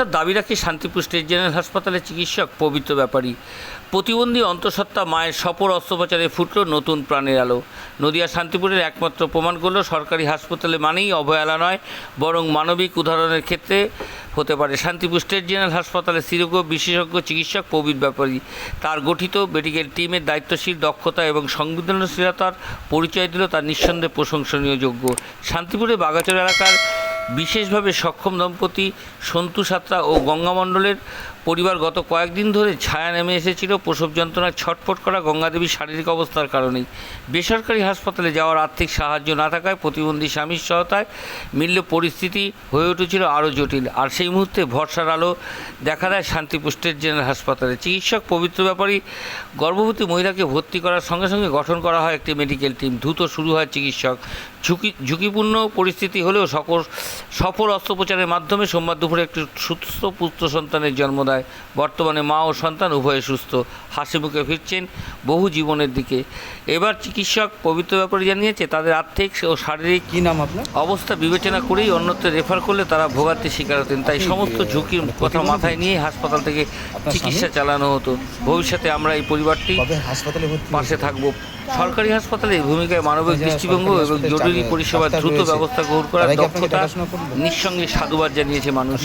চিকিৎসার দাবি রাখে শান্তিপুর জেনারেল হাসপাতালের চিকিৎসক, পবিত্র ব্যাপারী। প্রতিবন্ধী অন্তঃসত্ত্বা মায়ের সফর অস্ত্রোপচারে ফুটল নতুন প্রাণের আলো। নদিয়া শান্তিপুরের একমাত্র প্রমাণ করল, সরকারি হাসপাতালে মানেই অবহেলা নয়, বরং মানবিক উদাহরণের ক্ষেত্রে হতে পারে। শান্তিপুর স্টেট জেনারেল হাসপাতালের শিরোগ বিশেষজ্ঞ চিকিৎসক প্রবীর ব্যাপারী। তার গঠিত মেডিকেল টিমের দায়িত্বশীল, দক্ষতা এবং সংবেদনশীলতার পরিচয় দিল তার নিঃসন্দেহে প্রশংসনীয় যোগ্য। শান্তিপুরের বাগাচর এলাকার বিশেষভাবে সক্ষম দম্পতি সন্তু সাত্রা ও গঙ্গা মণ্ডলের পরিবার গত কয়েকদিন ধরে ছায়া নেমে এসেছিল। প্রসব যন্ত্রণায় ছটফট করা গঙ্গাদেবীর শারীরিক অবস্থার কারণেই। বেসরকারি হাসপাতালে যাওয়ার আর্থিক সাহায্য না থাকায় প্রতিবন্ধী স্বামীর সহায়তায় মিলল পরিস্থিতি হয়ে উঠেছিল আরও জটিল। আর সেই মুহূর্তে ভরসার আলো দেখা দেয় শান্তিপুর স্টেট জেনারেল হাসপাতালে। চিকিৎসক পবিত্র ব্যাপারী গর্ভবতী মহিলাকে ভর্তি করার সঙ্গে সঙ্গে গঠন করা হয় একটি মেডিকেল টিম। দ্রুত শুরু হয় চিকিৎসক। ঝুঁকি, ঝুঁকিপূর্ণ পরিস্থিতি হলেও সকল, সফল অস্ত্রোপচারের মাধ্যমে সোমবার দুপুরে একটি সুস্থ পুত্র সন্তানের জন্ম দেয় বর্তমানে মা ও সন্তান উভয়ে সুস্থ। হাসি মুখে ফিরছেন বহু জীবনের দিকে। এবার চিকিৎসক পবিত্র ব্যাপারে জানিয়েছে তাদের আর্থিক ও শারীরিক কি নাম আপনার? অবস্থা বিবেচনা করেই অন্যত্র রেফার করলে তারা ভোগান্তির শিকার হতেন। তাই সমস্ত ঝুঁকির কথা মাথায় নিয়ে হাসপাতাল থেকে চিকিৎসা চালানো হতো। ভবিষ্যতে আমরা এই পরিবারটি পাশে? থাকব। সরকারি হাসপাতালে ভূমিকায় মানবিক দৃষ্টিভঙ্গি এবং জরুরি পরিষেবার দ্রুত ব্যবস্থা গ্রহণ করার দক্ষতা নিঃসঙ্গে সাধুবাদ জানিয়েছে মানুষ?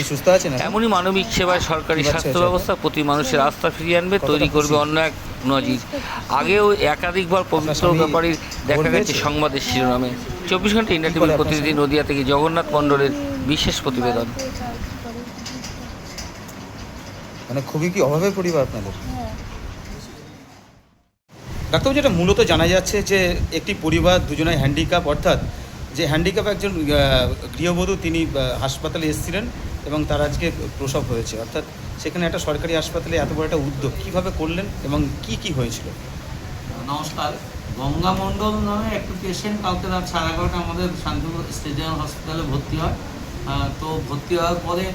এমনই মানবিক সেবায় সরকারি স্বাস্থ্য ব্যবস্থা প্রতি মানুষের আস্থা ফিরিয়ে আনবে তৈরি করবে অন্য এক নজির। আগেও একাধিকবার পবিত্র ব্যাপারীর দেখা গেছে সংবাদের শিরোনামে। চব্বিশ ঘণ্টা ইন্ডিয়া টিভির প্রতিনিধি নদিয়া থেকে জগন্নাথ মণ্ডলের বিশেষ প্রতিবেদন। মানে খুবই কি অভাবের পরিবার আপনাদের? ডাক্তারবাবু, যেটা মূলত জানা যাচ্ছে যে একটি পরিবার দুজনে হ্যান্ডিক্যাপ অর্থাৎ যে হ্যান্ডিক্যাপ একজন গৃহবধূ তিনি হাসপাতালে এসেছিলেন এবং তার আজকে প্রসব হয়েছে। অর্থাৎ সেখানে একটা সরকারি হাসপাতালে এত বড় একটা উদ্যোগ কীভাবে করলেন এবং কি কি হয়েছিল? নমস্কার। গঙ্গা মণ্ডল নামে একটা পেশেন্ট কালকে রাত সাড়ে এগারোটা আমাদের শান্তিপুর জেনারেল হসপিটালে ভর্তি হয়। তো ভর্তি হওয়ার পরে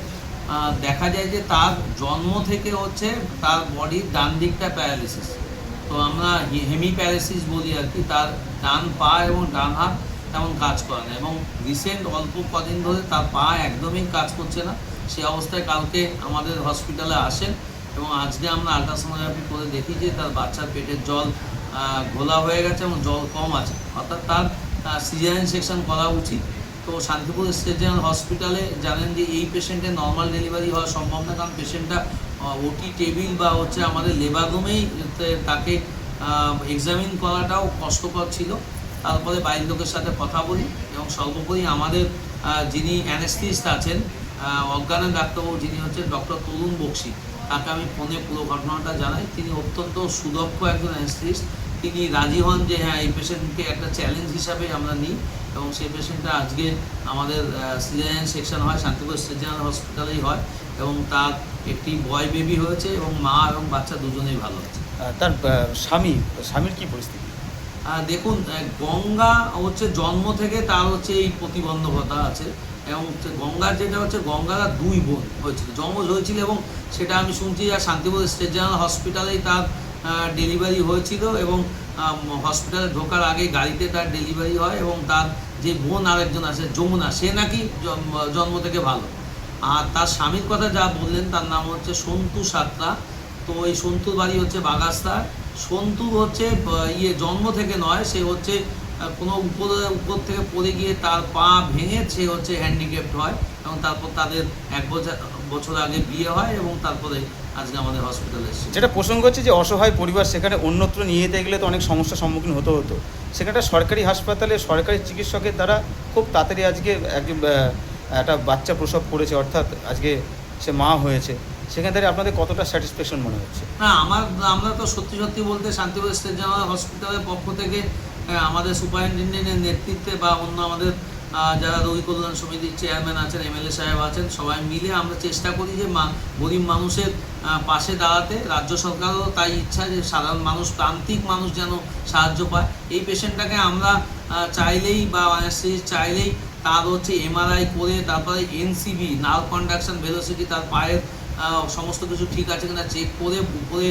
দেখা যায় যে তার জন্ম থেকে হচ্ছে তার বডির ডান দিকটা প্যারালিসিস তো আমরা হেমি প্যারালিসিস বলি আর কি, তার ডান পা এবং ডান হাত তেমন কাজ করে না এবং রিসেন্ট অল্প কদিন ধরে তার পা একদমই কাজ করছে না। সে অবস্থায় কালকে আমাদের হসপিটালে আসেন এবং আজকে আমরা আলট্রাসোনোগ্রাফি করে দেখি যে তার বাচ্চার পেটের জল ঘোলা হয়ে গেছে এবং জল কম আছে। অর্থাৎ তার সিজারিয়ান সেকশন করা উচিত। তো শান্তিপুর স্টেট জেনারেল হসপিটালে জানেন যে এই পেশেন্টের নর্মাল ডেলিভারি হওয়া সম্ভব না, কারণ পেশেন্টটা ওটি টেবিল বা হচ্ছে আমাদের লেবার রুমেই তাকে এক্সামিন করাটাও কষ্টকর ছিল। তারপরে বাইরের লোকের সাথে কথা বলি এবং সর্বোপরি আমাদের যিনি অ্যানেস্থিস্ট আছেন অজ্ঞান ডাক্তারবাবু যিনি হচ্ছেন ডক্টর তরুণ বক্সি, তাকে আমি ফোনে পুরো ঘটনাটা জানাই। তিনি অত্যন্ত সুদক্ষ একজন অ্যানেস্থিস্ট তিনি রাজি হন যে হ্যাঁ এই পেশেন্টকে একটা চ্যালেঞ্জ হিসাবে আমরা নিই এবং সেই পেশেন্টটা আজকে আমাদের সিজারিয়ান সেকশন হয় শান্তিপুর জেনারেল হসপিটালেই হয় এবং তার একটি বয় বেবি হয়েছে এবং মা এবং বাচ্চা দুজনেই ভালো আছে। তার স্বামী স্বামীর কি পরিস্থিতি? দেখুন গঙ্গা হচ্ছে জন্ম থেকে তার হচ্ছে এই প্রতিবন্ধকতা আছে এবং হচ্ছে গঙ্গার যেটা হচ্ছে গঙ্গারা দুই বোন হয়েছিল যমজ হয়েছিল এবং সেটা আমি শুনছি যে শান্তিপুর স্টেট জেনারেল হসপিটালেই তার ডেলিভারি হয়েছিল এবং হসপিটালে ঢোকার আগে গাড়িতে তার ডেলিভারি হয় এবং তার যে বোন আরেকজন আছে, যমুনা, সে নাকি জন্ম- থেকে ভালো। আর তার স্বামীর কথা যা বললেন, তার নাম হচ্ছে সন্তু সাতরা। তো এই সন্তুর বাড়ি হচ্ছে বাগাস্তার। সন্তু হচ্ছে ইয়ে জন্ম থেকে নয়, সে হচ্ছে কোনো উপরে, উপর থেকে পড়ে গিয়ে তার পা ভেঙে সে হচ্ছে হ্যান্ডিক্যাপ্ট হয়। এবং তারপর তাদের এক বছর বছর আগে বিয়ে হয় এবং তারপরে আজকে আমাদের হসপিটালে এসেছে। যেটা প্রসঙ্গ হচ্ছে যে অসহায় পরিবার সেখানে অন্যত্র নিয়ে যেতে গেলে তো অনেক সমস্যার সম্মুখীন হতে হতো। সেখানে সরকারি হাসপাতালে সরকারি চিকিৎসকের দ্বারা খুব তাড়াতাড়ি আজকে এক একটা বাচ্চা প্রসব করেছে অর্থাৎ আজকে সে মা হয়েছে। সেখান থেকে আপনাদের কতটা স্যাটিসফ্যাকশন মনে হচ্ছে? না আমার আমরা তো সত্যি সত্যি বলতে শান্তিপুর স্টেট জেনারেল হসপিটালের পক্ষ থেকে আমাদের সুপারিনটেন্ডেন্টের নেতৃত্বে বা অন্য আমাদের যারা রোগী কল্যাণ সমিতির চেয়ারম্যান আছেন, এমএলএ সাহেব আছেন, সবাই মিলে আমরা চেষ্টা করি যে গরিব মানুষের পাশে দাঁড়াতে। রাজ্য সরকারও তাই ইচ্ছা যে সাধারণ মানুষ, প্রান্তিক মানুষ যেন সাহায্য পায়। এই পেশেন্টটাকে আমরা চাইলেই বা চাইলেই তার হচ্ছে এমআরআই করে, তারপরে এনসিবি নার্ভ কন্ডাকশন ভেলোসিটি তার পায়ের সমস্ত কিছু ঠিক আছে কিনা চেক করে, উপরে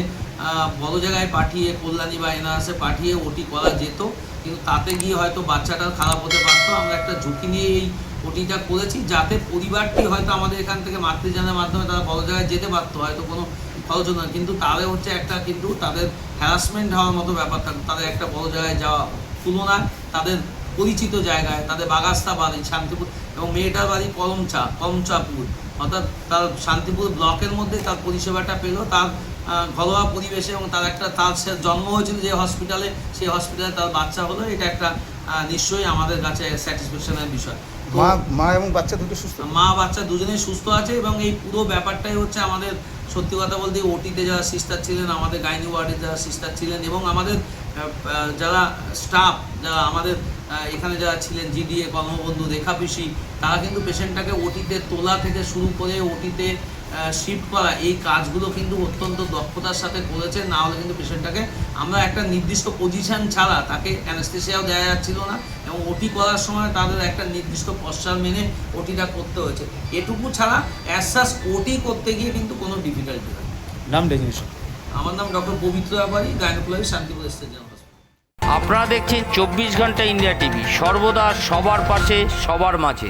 বড় জায়গায় পাঠিয়ে কল্যাণী বা এনআরএসে পাঠিয়ে ওটি করা যেত। কিন্তু তাতে গিয়ে হয়তো বাচ্চাটার খারাপ হতে পারতো। আমরা একটা ঝুঁকি নিয়ে এই ওটিটা করেছি যাতে পরিবারটি হয়তো আমাদের এখান থেকে মাতৃযানের মাধ্যমে তারা বড় জায়গায় যেতে পারতো। হয়তো কোনো খরচ না। কিন্তু তাদের হচ্ছে একটা কিন্তু তাদের হ্যারাসমেন্ট হওয়ার মতো ব্যাপার থাকতো। তাদের একটা বড় জায়গায় যাওয়া তুলনায় তাদের পরিচিত জায়গায়, তাদের বাগাস্তা বাড়ি, শান্তিপুর এবং মেয়েটার বাড়ি কলমচা কলমচাপুর অর্থাৎ তার শান্তিপুর ব্লকের মধ্যে তার পরিষেবাটা পেল তার ঘরোয়া পরিবেশে এবং তার একটা তার সে জন্ম হয়েছিল যে হসপিটালে সেই হসপিটালে তার বাচ্চা হলো এটা একটা নিশ্চয়ই আমাদের কাছে স্যাটিসফ্যাকশনের বিষয়। মা মা এবং বাচ্চা দুটো সুস্থ? মা বাচ্চা দুজনেই সুস্থ আছে এবং এই পুরো ব্যাপারটাই হচ্ছে আমাদের সত্যি কথা বলতে ওটিতে যারা সিস্টার ছিলেন, আমাদের গাইনি ওয়ার্ডে যারা সিস্টার ছিলেন এবং আমাদের যারা স্টাফ যারা আমাদের এখানে যারা ছিলেন জিডিএ কর্মবন্ধু রেখাপিসি তারা কিন্তু পেশেন্টটাকে ওটিতে তোলা থেকে শুরু করে ওটিতে শিফট করা। এই কাজগুলো কিন্তু অত্যন্ত দক্ষতার সাথে করেছে না হলে কিন্তু পেশেন্টটাকে আমরা একটা নির্দিষ্ট পজিশন ছাড়া তাকে অ্যানাস্থেসিয়াও দেওয়া যাচ্ছিল না এবং ওটি করার সময় তাদের একটা নির্দিষ্ট পশ্চার মেনে ওটিটা করতে হয়েছে। এটুকু ছাড়া অ্যাসাস ওটি করতে গিয়ে কিন্তু কোনো ডিফিকাল্টি হয় নাম ডেজিনেশন আমার নাম ডক্টর পবিত্র ব্যাপারী গাইনোকোলজি শান্তিপুর স্টেডিয়াম আপনারা দেখছেন চব্বিশ ঘণ্টা ইন্ডিয়া টিভি সর্বদা সবার পাশে সবার মাঝে।